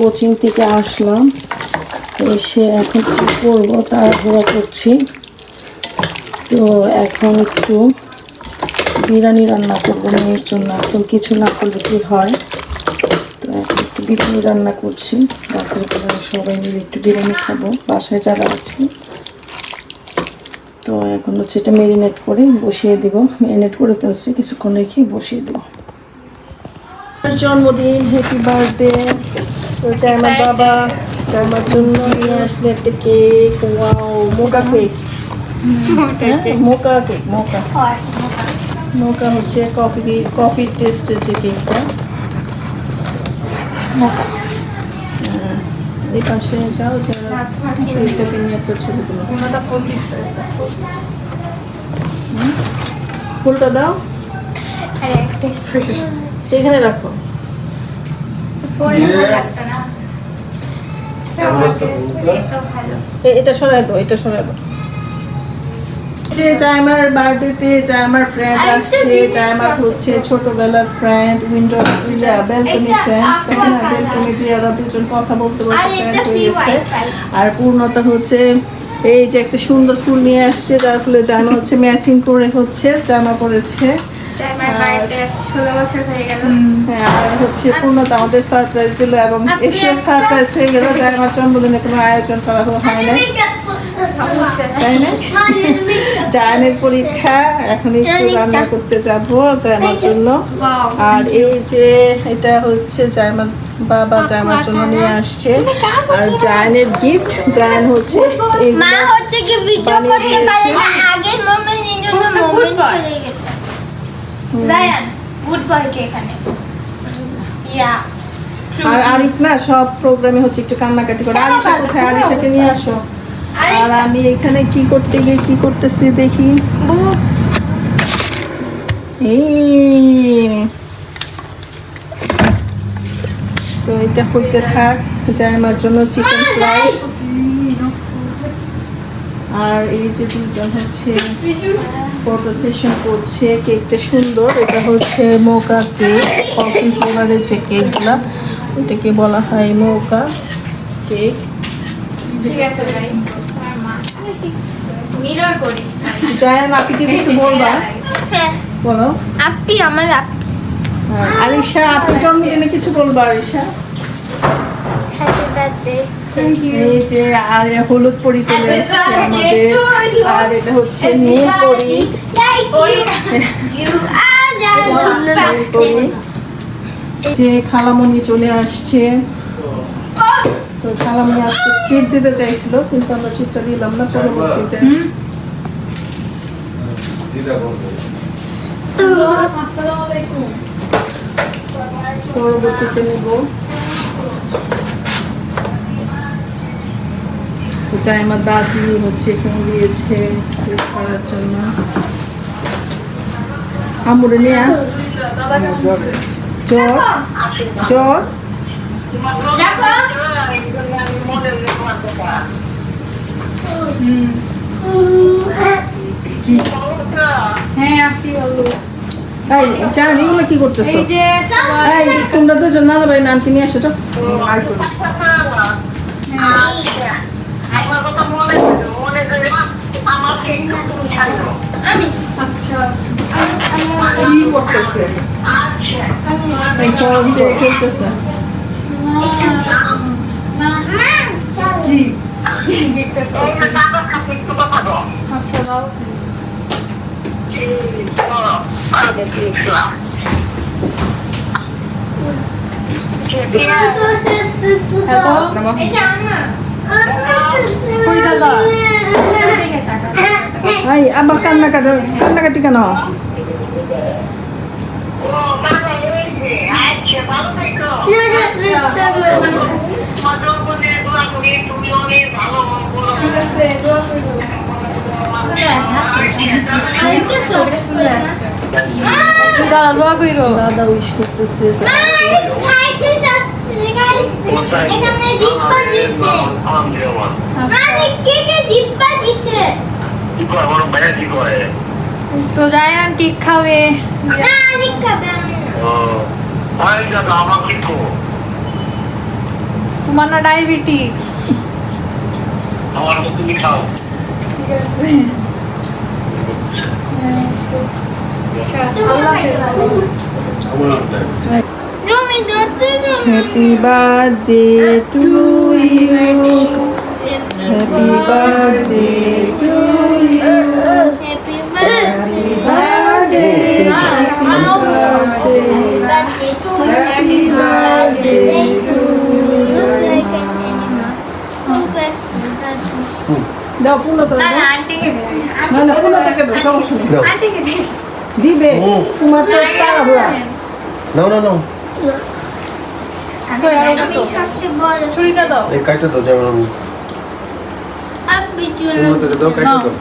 Coaching থেকে আসলাম। এসে এখন কী করব, তাড়াহুড়া করছি। তো এখন একটু বিরিয়ানি রান্না করব মেয়ের জন্য। এখন কিছু না করলে কি হয়? তো এখন একটু বিরিয়ানি রান্না করছি। রাতের বেলা সবাই মিলে একটু বিরিয়ানি খাব। বাসায় যারা আছে। তো এখন হচ্ছে এটা মেরিনেট করে বসিয়ে দিব। মেরিনেট করে ফেলছি, কিছুক্ষণ রেখে বসিয়ে দেবো। জন্মদিন হ্যাপি বার্থডে তো চাই আমার বাবা চাই আমার জন্য নিয়ে আসলে একটা cake wow mocha cake mocha cake mocha mocha হচ্ছে কফি কফি টেস্টের যে কেকটা মোকা হ্যাঁ, এই পাশে যাও যারা কেকটাকে নিয়ে একটা ছবিগুলো ফুলটা দাও। এখানে রাখো। এ- এটা সরাই দাও এটা সরাই দাও। যে জাইমার বার্থডেতে জাইমার ফ্রেন্ড আসছে জাইমার হচ্ছে ছোটবেলার ফ্রেন্ড উইন্ডো ব্যালকনি ফ্রেন্ড তখন ব্যালকনি দিয়ে ওরা দুজন কথা বলতে বলতে আর ফ্রেন্ড পূর্ণতা হচ্ছে এই যে একটা সুন্দর ফুল নিয়ে আসছে যার ফলে জামা হচ্ছে ম্যাচিং করে হচ্ছে জামা পরেছে। আর হচ্ছে পূর্ণতা আমাদের সারপ্রাইজ দিল এবং সারপ্রাইজ হয়ে গেল যে আমার জন্মদিনে কোনো আয়োজন করা হয় না তাই না? জায়ানের পরীক্ষা এখন একটু রান্না করতে যাব জায়মার জন্য। আর এই যে এটা হচ্ছে জায়মার বাবা জায়মার জন্য নিয়ে আসছে। আর জায়নের গিফট জায়ান হচ্ছে মা হচ্ছে কি ভিডিও করতে পারে না? আগের মোমেন্ট মোমেন্ট চলে গেছে। রায়ান গুড বয় কে এখানে। ইয়া আর আরিফ না সব প্রোগ্রামে হচ্ছে একটু কান্নাকাটি করে। আরিশা? কোথায় আরিশাকে নিয়ে আসো। আর আমি এখানে কি করতে গিয়ে কি করতেছি দেখি। তো এটা হইতে থাক জায়মার জন্য চিকেন ফ্রাই আর! এই যে দুজন হচ্ছে ফটো সেশন করছে কেকটা সুন্দর। এটা হচ্ছে মৌকা কেক কফি ফ্লেভারের যে কেকগুলো এটাকে বলা হয় মৌকা কেক। জায়ান আপনি কিছু বলবা? হ্যাঁ। বলো। আমার আরিশা আপনার জন্মদিনে কিছু বলবা আরিশা? হ্যাপি বার্থডে এই যে আর হলুদ পরি চলে আসছে আমাদের। আর এটা হচ্ছে নীল পরি। যে খালামণি চলে আসছে। তো খালামণি আজকে ট্রিট দিতে চাইছিল কিন্তু আমরা ট্রিটটা দিলাম না পরবর্তীতে। পরবর্তীতে নেব তো চাই আমার দাদি হচ্ছে ফোন দিয়েছে ট্রিট করার জন্য। আমুরে নিয়ে। জ্বর? জ্বর? কি? হ্যাঁ করতেছো? তোমরা দুজন না ভাই নামকে নিয়ে আসো তো কি করতেছে এই সস দিয়ে খেলতেছে কি আচ্ছা দাও হ্যালো এই আবার কান্নাকাটি কান্নাকাটি কেন? ঠিক আছে দাদা দোয়া করো দাদা উইশ করতেছে তো জায়ান কেক খাবে তোমার না ডায়াবেটিস আমার তুমি খাও আল্লাহ হাফেজ। আমার তুমি ধরতে happy birthday to you happy birthday to you happy birthday birthday happy birthday to look like an animal দাও পূর্ণতা না দাও না আন্টিকে দে না না পূর্ণতাকে দাও সমস্যা নেই দাও আন্টিকে দে দিবে। তোমার তো তাড়াহুড়া নাও না নাও। আমি বড়। ছুরিটা দাও। এই কাইটা দাও যেমন থেকে দাও কাইটা দাও।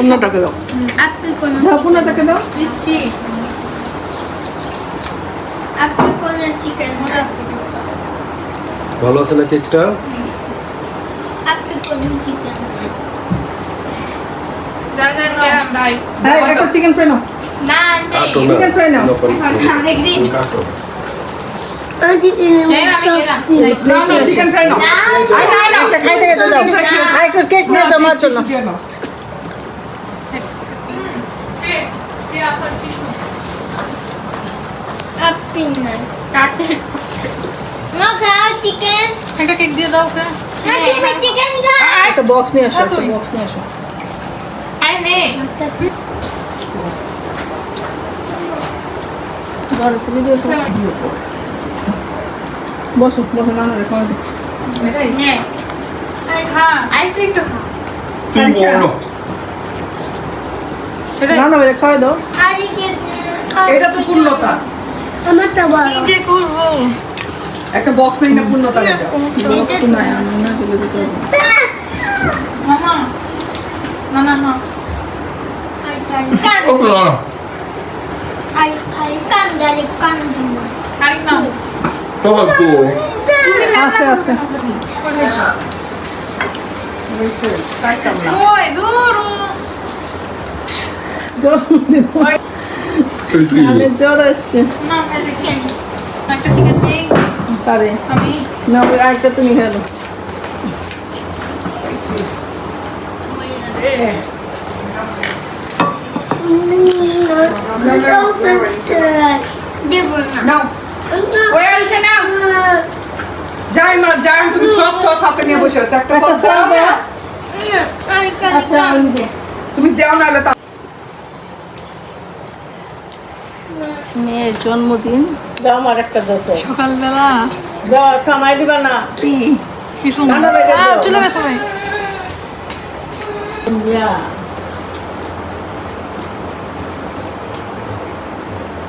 অন্যটাকে দাও। আপনি কোন দাও দিচ্ছি। আপনি কোন চিকেন ভালো আছে না কেকটা আপনি কোন চিকেন যা যা যা বাই হ্যাঁ একটা চিকেন ফ্রাই নাও। না আন্টি কাটো। না Chicken fry নাও। একদিন চিকেন ফ্রাই নাও। খাইতে গেতে দাও আই একটু কেক নিয়ে যাও মার জন্য চিকেন একটা কেক দিয়ে দাও না চিকেন খাও একটা বক্স নিয়ে আসো হ্যাঁ। বক্স নিয়ে আসো। আরে নে। বসো বসো না রে খাওয়া দাও। হ্যাঁ খা। আরেকটু একটু খা। তুমি বড়। এটাই না না রে খাওয়া দাও। এটা তো পূর্ণতা। আমারটা বড়। কি যে করব? একটা বক্স নেই না পূর্ণতা এটা? বক্স তো নাই আমি না দিলে দিতে মামা। না না না ওকে আই আই কান গালি কান আরেক নাও বাবা তো আছে আছে দূর আমি জ্বর আসছে না একটা চিকেন দিই তারে আমি না ওই আরেকটা তুমি খেলো যাই মা যাই তুমি সব নিয়ে বসে আছো। একটা সস দাও। আচ্ছা। তুমি দেও না হলে তা মেয়ের জন্মদিন। দাও আমার একটা দোষ সকালবেলা। দাও কামাই দিবা না। কি? কি সুন্দর। চলে ব্যথা ভাই ইয়া কই আসো আসো কই কই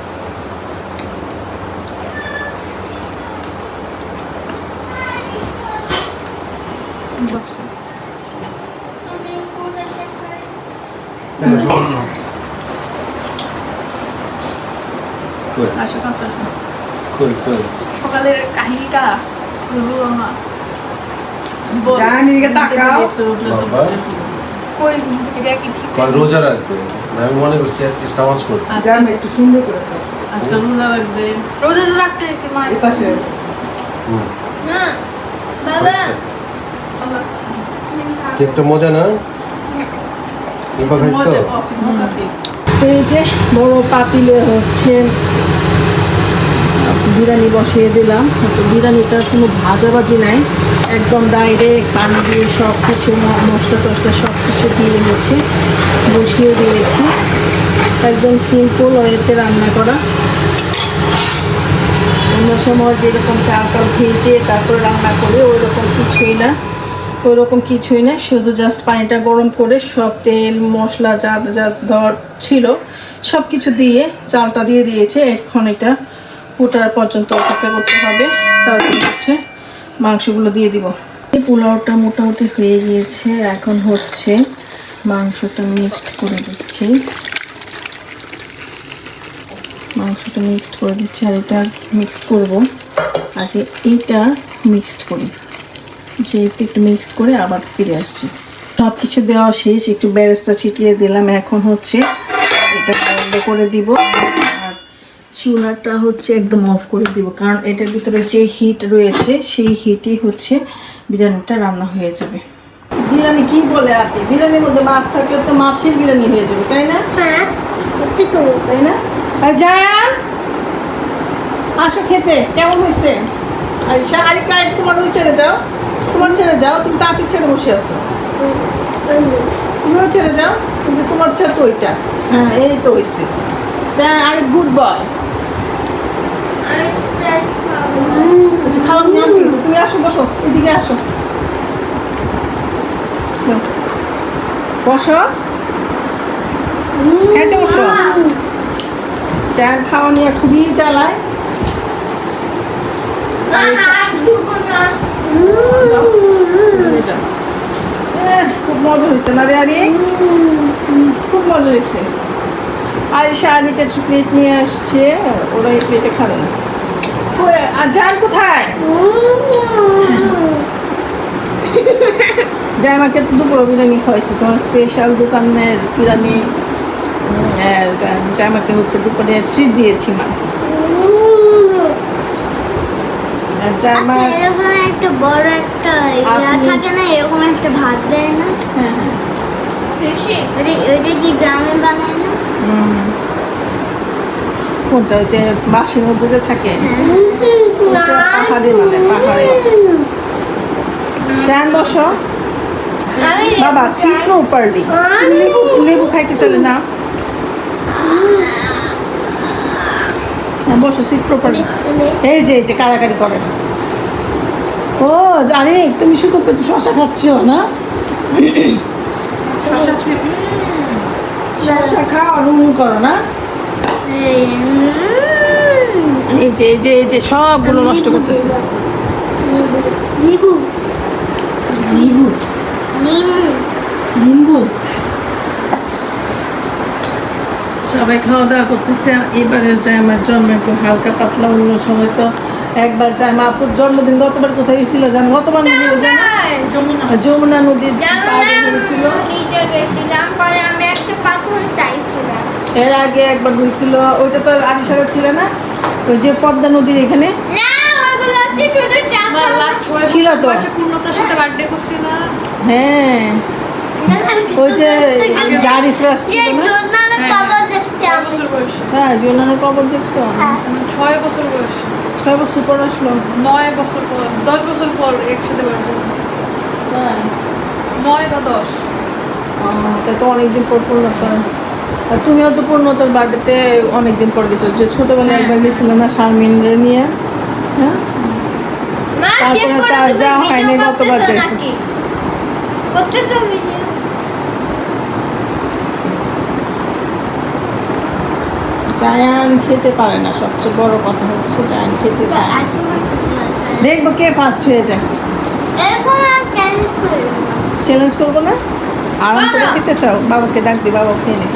সকালের কাহিনীটা বলব আমার যাই নিয়ে তাকাও বাবা কই ঘুম থেকে এটা কি কয় রোজা রাখবে আমি করছি আজকে নামাজ পড়বে একটু সুন্দর করে দাও রোজা রাখবে রোজা রাখতে এসে মা পাশে হুম বাবা। কেকটা মজা না? এবার খাইছো? এই যে বড় পাতিলে হচ্ছে বিরিয়ানি বসিয়ে দিলাম। তো বিরিয়ানিটা কোনো ভাজাভাজি নাই। একদম ডাইরেক্ট পানি দিয়ে সব কিছু মশলা টসলা সব কিছু দিয়ে হচ্ছে বসিয়ে দিয়েছি। একদম সিম্পল ওয়েতে রান্না করা। অন্য সময় যেরকম চাল টাল ভেজে তারপরে রান্না করে ওই রকম কিছুই না। ওই রকম কিছুই না শুধু জাস্ট পানিটা গরম করে সব তেল, মশলা যা যা ধর ছিল সব কিছু দিয়ে চালটা দিয়ে দিয়েছে। এখন এটা ফুটার পর্যন্ত অপেক্ষা করতে হবে। তারপর হচ্ছে মাংসগুলো দিয়ে দিব। এই পোলাওটা মোটামুটি হয়ে গিয়েছে। এখন হচ্ছে মাংসটা মিক্সড করে দিচ্ছি। মাংসটা মিক্সড করে দিচ্ছি আর এটা মিক্সড করব। আগে এইটা মিক্সড করি। যে একটু একটু মিক্সড করে আবার ফিরে আসছি। সব কিছু দেওয়া শেষ একটু বেরেস্তা ছিটিয়ে দিলাম। এখন হচ্ছে এটা বন্ধ করে দিব। আর চুলাটা হচ্ছে একদম অফ করে দিব। কারণ এটার ভিতরে যে হিট রয়েছে সেই হিটই হচ্ছে বিরিয়ানিটা রান্না হয়ে যাবে। বিরিয়ানি কি বলে আপনি? বিরিয়ানির মধ্যে মাছ থাকলে তো মাছের বিরিয়ানি হয়ে যাবে তাই না? হ্যাঁ তাই না? আর জায়ান আসো খেতে কেমন হয়েছে? আরিশা আরিকা তোমার ওই ছেড়ে যাও। তোমার ছেড়ে যাও, তুমি তাপি ছেড়ে বসে আছো। তুমিও ছেড়ে যাও যে তোমার ছেলে তো ওইটা। হ্যাঁ এই তো হয়েছে আরে গুড বয়। আচ্ছা তুমি আসো, বসো, এদিকে আসো। বসো। খাইতে বসো। চার খাওয়া নিয়ে খুবই জ্বালায় না আর দুটো না নিয়ে যাও। এহ, খুব মজা হয়েছে না রে আরে? খুব মজা হয়েছে। আর শাড়িতে প্লেট নিয়ে আসছে, ওরা এই প্লেটে খাবে না। আর যান কোথায়? জামাকে তো দুপুর বিরিয়ানি খাওয়াইছি, তোমার স্পেশাল দোকানের বিরিয়ানি জামাকে হচ্ছে দুপুরে ট্রিট দিয়েছি মা আর জামা আচ্ছা এরকম একটা বড় একটা ইয়া থাকে না এরকম একটা ভাত দেয় না? হ্যাঁ হ্যাঁ। সুশি ওটা ওইটা কি গ্রামে বানায় না? কোনটা? ওই যে বাসের মধ্যে যে থাকে। ওটা পাহাড়ে মানে পাহাড়ে। চান বসো। বাবা সিট লেবু খাইতে চলে না? বসো সিট প্রপারলি এই যে এই যে কারাকারি করে ও আরে তুমি শুধু শশা খাচ্ছ না? শশা খাও আর উম করো না? এই, যে এই যে এই যে সবগুলো নষ্ট করতেছে। লিবু লিবু নিমু সবাই খাওয়া দাওয়া করতেছে। এবারে যায় আমার জন্ম একটু হালকা পাতলা অন্য সময় তো একবার যায়। মা আপুর জন্মদিন গতবার কোথায় হয়েছিল জানো? গতবার যমুনা। নদীর হয়েছিল এর আগে একবার হয়েছিল। ওইটা তো আরিসারা ছিল না? ওই যে পদ্মা নদীর এখানে? না ওগুলো হচ্ছে শুধু চাপা ছিল তো। পূর্ণতার বার্থডে করছিল। হ্যাঁ। ওই যে যে ছিল জোনালে কবর বয়স। হ্যাঁ জোনানের কবর দেখছ? ছয় বছর বয়স। ছয় বছর পর আসলো? নয় বছর পর দশ বছর পর একসাথে হ্যাঁ। নয় বা দশ। তা তো অনেকদিন পর পূর্ণতা আর তুমিও তো পূর্ণতার বার্থডেতে অনেকদিন পর গেছো। যে ছোটবেলায় একবার গেছিলে না শারমিনরে নিয়ে? হ্যাঁ? তারপরে করো তার যাওয়া হয়নি, গতবার যাইছো। করতেছো ভিডিও জায়ান খেতে পারে না। সবচেয়ে বড় কথা হচ্ছে জায়ান খেতে চায় দেখব কে ফার্স্ট হয়ে যায়। চ্যালেঞ্জ করব না। আরাম করে খেতে চাও? বাবাকে ডাক দি বাবা খেয়ে নে